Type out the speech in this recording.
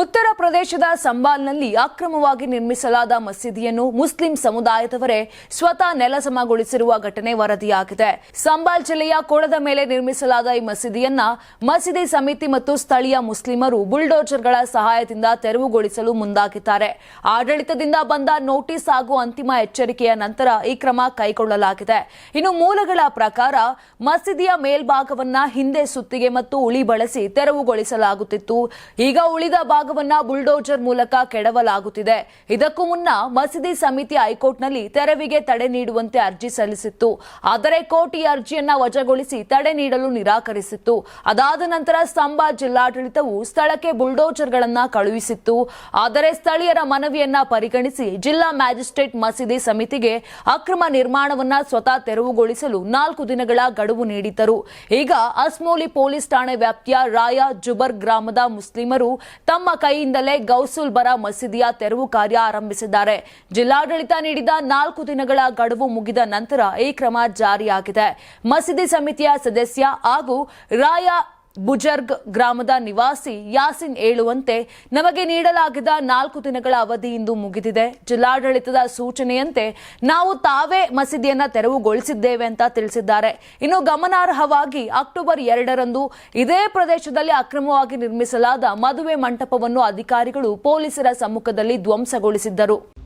ಉತ್ತರ ಪ್ರದೇಶದ ಸಂಬಾಲ್ನಲ್ಲಿ ಅಕ್ರಮವಾಗಿ ನಿರ್ಮಿಸಲಾದ ಮಸೀದಿಯನ್ನು ಮುಸ್ಲಿಂ ಸಮುದಾಯದವರೇ ಸ್ವತಃ ನೆಲಸಮಗೊಳಿಸಿರುವ ಘಟನೆ ವರದಿಯಾಗಿದೆ. ಸಂಬಾಲ್ ಜಿಲ್ಲೆಯ ಕೊಳದ ಮೇಲೆ ನಿರ್ಮಿಸಲಾದ ಈ ಮಸೀದಿಯನ್ನ ಮಸೀದಿ ಸಮಿತಿ ಮತ್ತು ಸ್ಥಳೀಯ ಮುಸ್ಲಿಮರು ಬುಲ್ಡೋಜರ್ಗಳ ಸಹಾಯದಿಂದ ತೆರವುಗೊಳಿಸಲು ಮುಂದಾಗಿದ್ದಾರೆ. ಆಡಳಿತದಿಂದ ಬಂದ ನೋಟಿಸ್ ಹಾಗೂ ಅಂತಿಮ ಎಚ್ಚರಿಕೆಯ ನಂತರ ಈ ಕ್ರಮ ಕೈಗೊಳ್ಳಲಾಗಿದೆ. ಇನ್ನು ಮೂಲಗಳ ಪ್ರಕಾರ ಮಸೀದಿಯ ಮೇಲ್ಭಾಗವನ್ನ ಹಿಂದೆ ಸುತ್ತಿಗೆ ಮತ್ತು ಉಳಿ ಬಳಸಿ ತೆರವುಗೊಳಿಸಲಾಗುತ್ತಿತ್ತು. ಈಗ ಉಳಿದ ಭಾಗವನ್ನ ಬುಲ್ಡೋಜರ್ ಮೂಲಕ ಕೆಡವಲಾಗುತ್ತಿದೆ. ಇದಕ್ಕೂ ಮುನ್ನ ಮಸೀದಿ ಸಮಿತಿ ಹೈಕೋರ್ಟ್ನಲ್ಲಿ ತೆರವಿಗೆ ತಡೆ ನೀಡುವಂತೆ ಅರ್ಜಿ ಸಲ್ಲಿಸಿತ್ತು. ಆದರೆ ಕೋರ್ಟ್ ಈ ಅರ್ಜಿಯನ್ನ ವಜಾಗೊಳಿಸಿ ತಡೆ ನೀಡಲು ನಿರಾಕರಿಸಿತ್ತು. ಅದಾದ ನಂತರ ಸ್ತಂಭ ಜಿಲ್ಲಾಡಳಿತವು ಸ್ಥಳಕ್ಕೆ ಬುಲ್ಡೋಜರ್ಗಳನ್ನ ಕಳುಹಿಸಿತ್ತು. ಆದರೆ ಸ್ಥಳೀಯರ ಮನವಿಯನ್ನ ಪರಿಗಣಿಸಿ ಜಿಲ್ಲಾ ಮ್ಯಾಜಿಸ್ಟ್ರೇಟ್ ಮಸೀದಿ ಸಮಿತಿಗೆ ಅಕ್ರಮ ನಿರ್ಮಾಣವನ್ನ ಸ್ವತಃ ತೆರವುಗೊಳಿಸಲು ನಾಲ್ಕು ದಿನಗಳ ಗಡುವು ನೀಡಿದ್ದರು. ಈಗ ಅಸ್ಮೋಲಿ ಪೊಲೀಸ್ ಠಾಣೆ ವ್ಯಾಪ್ತಿಯ ರಾಯ ಜುಬರ್ ಗ್ರಾಮದ ಮುಸ್ಲಿಮರು ತಮ್ಮ ಕೈಯಿಂದಲೇ ಗೌಸುಲ್ ಬರ ಮಸೀದಿಯ ತೆರವು ಕಾರ್ಯ ಆರಂಭಿಸಿದ್ದಾರೆ. ಜಿಲ್ಲಾಡಳಿತ ನೀಡಿದ ನಾಲ್ಕು ದಿನಗಳ ಗಡುವು ಮುಗಿದ ನಂತರ ಈ ಕ್ರಮ ಜಾರಿಯಾಗಿದೆ. ಮಸೀದಿ ಸಮಿತಿಯ ಸದಸ್ಯ ಹಾಗೂ ರಾಯ ಬುಜರ್ಗ್ ಗ್ರಾಮದ ನಿವಾಸಿ ಯಾಸಿನ್ ಹೇಳುವಂತೆ ನಮಗೆ ನೀಡಲಾಗಿದ್ದ ನಾಲ್ಕು ದಿನಗಳ ಅವಧಿ ಇಂದು ಮುಗಿದಿದೆ. ಜಿಲ್ಲಾಡಳಿತದ ಸೂಚನೆಯಂತೆ ನಾವು ತಾವೇ ಮಸೀದಿಯನ್ನ ತೆರವುಗೊಳಿಸಿದ್ದೇವೆ ಅಂತ ತಿಳಿಸಿದ್ದಾರೆ. ಇನ್ನು ಗಮನಾರ್ಹವಾಗಿ ಅಕ್ಟೋಬರ್ ಎರಡರಂದು ಇದೇ ಪ್ರದೇಶದಲ್ಲಿ ಅಕ್ರಮವಾಗಿ ನಿರ್ಮಿಸಲಾದ ಮದುವೆ ಮಂಟಪವನ್ನು ಅಧಿಕಾರಿಗಳು ಪೊಲೀಸರ ಸಮ್ಮುಖದಲ್ಲಿ ಧ್ವಂಸಗೊಳಿಸಿದ್ದರು.